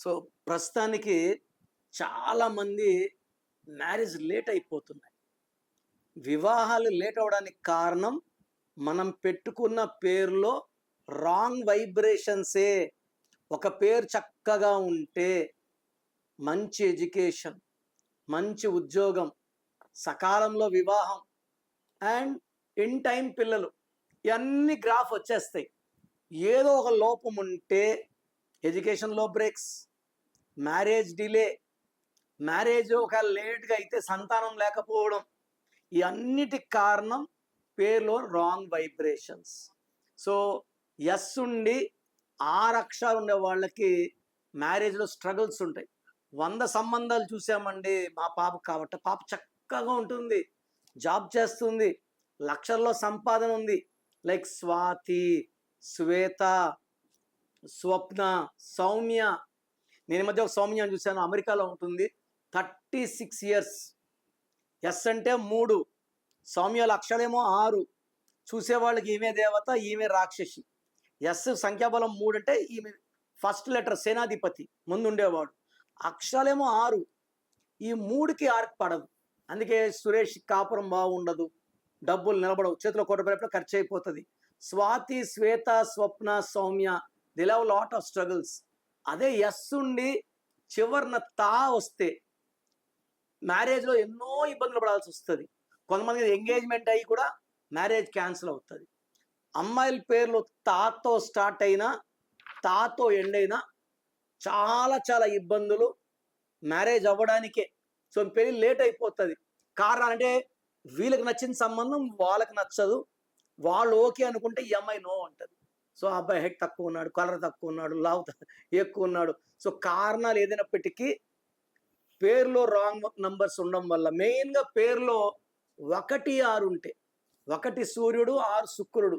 So ప్రస్తుతానికి చాలామంది marriage late అయిపోతున్నాయి వివాహాలు లేట్ అవడానికి కారణం మనం పెట్టుకున్న పేరులో రాంగ్ వైబ్రేషన్సే. ఒక పేరు చక్కగా ఉంటే మంచి ఎడ్యుకేషన్ మంచి ఉద్యోగం సకాలంలో వివాహం అండ్ ఇన్ టైం పిల్లలు ఇవన్నీ గ్రాఫ్ వచ్చేస్తాయి. ఏదో ఒక లోపం ఉంటే ఎడ్యుకేషన్లో బ్రేక్స్ మ్యారేజ్ డిలే. మ్యారేజ్ ఒక లేట్గా అయితే సంతానం లేకపోవడం. ఈ అన్నిటికి కారణం పేర్లో రాంగ్ వైబ్రేషన్స్. సో ఎస్ ఉండి ఆరు అక్షరాలు ఉండే వాళ్ళకి మ్యారేజ్లో స్ట్రగుల్స్ ఉంటాయి. వంద సంబంధాలు చూసామండి మా పాప కాబట్టి. పాప చక్కగా ఉంటుంది. జాబ్ చేస్తుంది. లక్షల్లో సంపాదన ఉంది. లైక్ స్వాతి శ్వేత స్వప్న సౌమ్య నేను ఈ మధ్య ఒక సౌమ్యాన్ని చూశాను. అమెరికాలో ఉంటుంది. Thirty six years. ఎస్ అంటే మూడు. సౌమ్యాల అక్షరేమో ఆరు. చూసేవాళ్ళకి ఈమె దేవత ఈమె రాక్షసి. ఎస్ సంఖ్యాబలం మూడు అంటే ఈమె ఫస్ట్ లెటర్ సేనాధిపతి. ముందుండేవాడు. అక్షరాలేమో ఆరు. ఈ మూడుకి ఆర్క్ పడదు అందుకే సురేష్ కాపురం బాగుండదు. డబ్బులు నిలబడవు. చేతిలో కోట రూపాయలు ఖర్చు అయిపోతుంది. Swathi Swetha Swapna Soumya. The love lot of struggles అదే ఎస్ ఉండి చివరిన తా వస్తే మ్యారేజ్లో ఎన్నో ఇబ్బందులు పడాల్సి వస్తుంది. కొంతమంది ఎంగేజ్మెంట్ అయ్యి కూడా మ్యారేజ్ క్యాన్సిల్ అవుతుంది. అమ్మాయిల పేర్లు తాతో స్టార్ట్ అయినా తాతో ఎండ్ అయినా చాలా చాలా ఇబ్బందులు మ్యారేజ్ అవ్వడానికే. సో పెళ్ళి లేట్ అయిపోతుంది. కారణం అంటే వీళ్ళకి నచ్చిన సంబంధం వాళ్ళకి నచ్చదు. వాళ్ళు ఓకే అనుకుంటే ఈ అమ్మాయి నో అంటది. సో అబ్బాయి హెడ్ తక్కువ ఉన్నాడు కలర్ తక్కువ ఉన్నాడు లావ్ ఎక్కువ ఉన్నాడు సో కారణాలు ఏదైనప్పటికీ పేరులో రాంగ్ నంబర్స్ ఉండడం వల్ల మెయిన్గా పేరులో ఒకటి ఆరు ఉంటే ఒకటి సూర్యుడు ఆరు శుక్రుడు.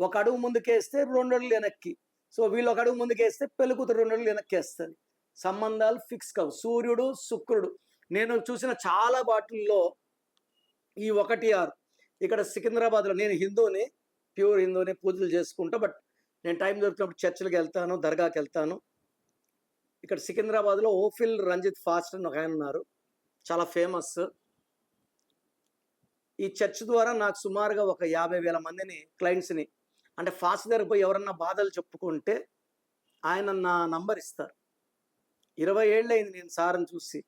ఒక అడుగు ముందుకేస్తే రెండు అడుగులు వెనక్కి. సో వీళ్ళు ఒక అడుగు ముందుకేస్తే పెళ్ళికూతురు రెండు అడుగులు వెనక్కి వేస్తుంది సంబంధాలు ఫిక్స్ కావు. సూర్యుడు శుక్రుడు. నేను చూసిన చాలా బాటిల్లో ఈ ఒకటి ఆరు. ఇక్కడ సికింద్రాబాద్లో నేను హిందూని ప్యూర్ హిందూనే పూజలు చేసుకుంటా బట్ నేను టైం దొరికినప్పుడు చర్చిలకు వెళ్తాను దర్గాకి వెళ్తాను. ఇక్కడ సికింద్రాబాద్లో ఓఫిల్ రంజిత్ ఫాస్ట్ అని ఒక ఆయన ఉన్నారు. చాలా ఫేమస్. ఈ చర్చ్ ద్వారా నాకు సుమారుగా ఒక యాభై వేల మందిని క్లయింట్స్ని అంటే ఫాస్ట్ దగ్గర పోయి ఎవరన్నా బాధలు చెప్పుకుంటే ఆయన నా నంబర్ ఇస్తారు. ఇరవై ఏళ్ళు అయింది నేను సార్ని చూసి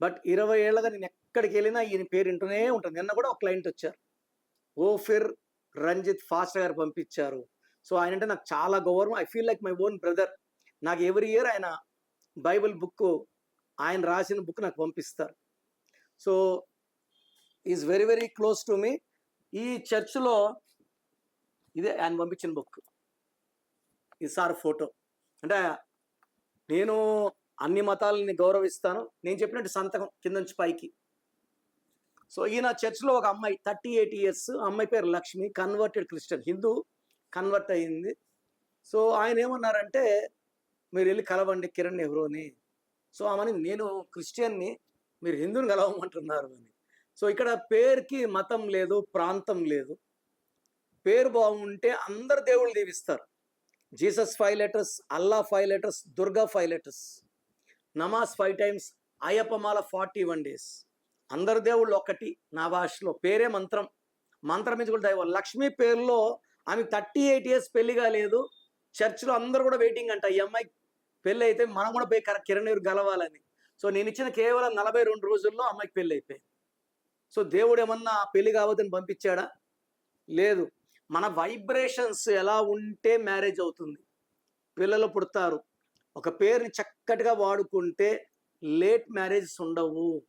బట్ ఇరవై ఏళ్ళగా నేను ఎక్కడికి వెళ్ళినా ఈయన పేరు వింటూనే ఉంటుంది నిన్న కూడా ఒక క్లయింట్ వచ్చారు. ఓఫిర్ రంజిత్ ఫాస్ట్ గారు పంపించారు. సో ఆయన అంటే నాకు చాలా గౌరవం. I feel like my own brother నాకు ఎవ్రీ ఇయర్ ఆయన బైబిల్ బుక్ ఆయన రాసిన బుక్ నాకు పంపిస్తారు. So is very very close to me ఈ చర్చ్లో ఇదే ఆయన పంపించిన బుక్ ఈ సార్ ఫోటో. అంటే నేను అన్ని మతాలని గౌరవిస్తాను. నేను చెప్పినట్టు సంతకం కింద నుంచి పైకి. సో ఈయన చర్చ్లో ఒక అమ్మాయి థర్టీ ఎయిట్ ఇయర్స్ అమ్మాయి పేరు Lakshmi converted Christian Hindu convert అయ్యింది సో ఆయన ఏమన్నారంటే మీరు వెళ్ళి కలవండి కిరణ్ నెహ్రూని. సో ఆమెని నేను క్రిస్టియన్ని మీరు హిందూని కలవమంటున్నారు అని. సో ఇక్కడ పేరుకి మతం లేదు ప్రాంతం లేదు. పేరు బాగుంటే అందరు దేవుళ్ళు దీవిస్తారు. Jesus five letters Allah five letters Durga five letters. నమాజ్ ఫైవ్ టైమ్స్ అయ్యప్పమాల ఫార్టీ వన్ డేస్. అందరు దేవుళ్ళు ఒకటి నా భాషలో. పేరే మంత్రం. మంత్రం నుంచి కూడా దైవం. లక్ష్మి పేరులో ఆమె థర్టీ ఎయిట్ ఇయర్స్ పెళ్ళి కాలేదు. చర్చిలో అందరూ కూడా వెయిటింగ్ అంట. ఈ అమ్మాయి పెళ్ళి అయితే మనం కూడా పోయి కిరణీరు కిరణ్ నీరు గలవాలని. సో నేను ఇచ్చిన కేవలం నలభై రెండు రోజుల్లో అమ్మాయికి పెళ్ళి అయిపోయింది. సో దేవుడు ఏమన్నా పెళ్ళి కావద్దని పంపించాడా? లేదు. మన వైబ్రేషన్స్ ఎలా ఉంటే మ్యారేజ్ అవుతుంది. పిల్లలు పుడతారు. ఒక పేరుని చక్కటిగా వాడుకుంటే లేట్ మ్యారేజెస్ ఉండవు.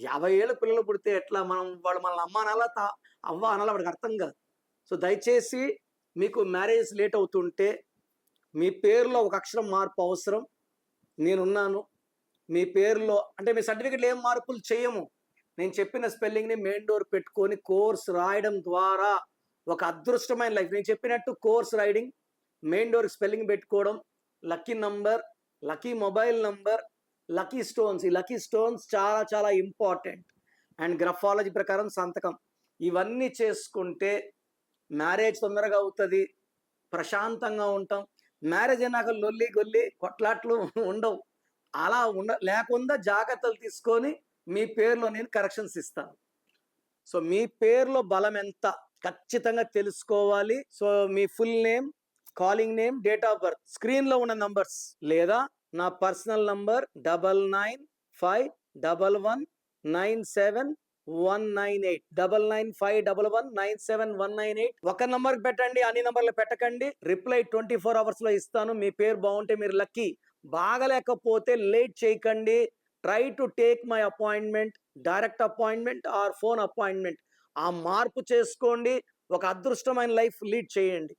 యాభై ఏళ్ళ పిల్లలు పుడితే ఎట్లా? మనం వాళ్ళు మనల్ని అమ్మ అనాలా తా అవ్వ అనాలా వాడికి అర్థం కాదు. సో దయచేసి మీకు మ్యారేజ్ లేట్ అవుతుంటే మీ పేరులో ఒక అక్షరం మార్పు అవసరం. నేనున్నాను. మీ పేరులో అంటే మీ సర్టిఫికెట్లు ఏం మార్పులు చేయము. నేను చెప్పిన స్పెల్లింగ్ని మెయిన్ డోర్ పెట్టుకొని కోర్స్ రాయడం ద్వారా ఒక అదృష్టమైన లైఫ్. నేను చెప్పినట్టు course riding main door spelling పెట్టుకోవడం lucky number lucky mobile number lucky stones ఈ లక్కీ స్టోన్స్ చాలా చాలా ఇంపార్టెంట్ అండ్ గ్రఫాలజీ ప్రకారం సంతకం. ఇవన్నీ చేసుకుంటే మ్యారేజ్ తొందరగా అవుతుంది. ప్రశాంతంగా ఉంటాం. మ్యారేజ్ అయినాక లొల్లి గొల్లి కొట్లాట్లు ఉండవు. అలా ఉండ లేకుండా జాగ్రత్తలు తీసుకొని మీ పేరులో నేను కరెక్షన్స్ ఇస్తాను. సో మీ పేరులో బలం ఎంత ఖచ్చితంగా తెలుసుకోవాలి. So me full name calling name date of birth స్క్రీన్లో ఉన్న నంబర్స్ లేదా నా personal number double nine five double one nine seven one nine eight. Double nine five double one nine seven one nine eight. ఒక number పెట్టండి అన్ని నంబర్లు పెట్టకండి. Reply twenty four అవర్స్లో ఇస్తాను. మీ పేరు బాగుంటే మీరు లక్కీ. బాగలేకపోతే లేట్ చేయకండి. Try to take my appointment direct appointment or phone appointment. ఆ మార్పు చేసుకోండి. ఒక అదృష్టమైన లైఫ్ లీడ్ చేయండి.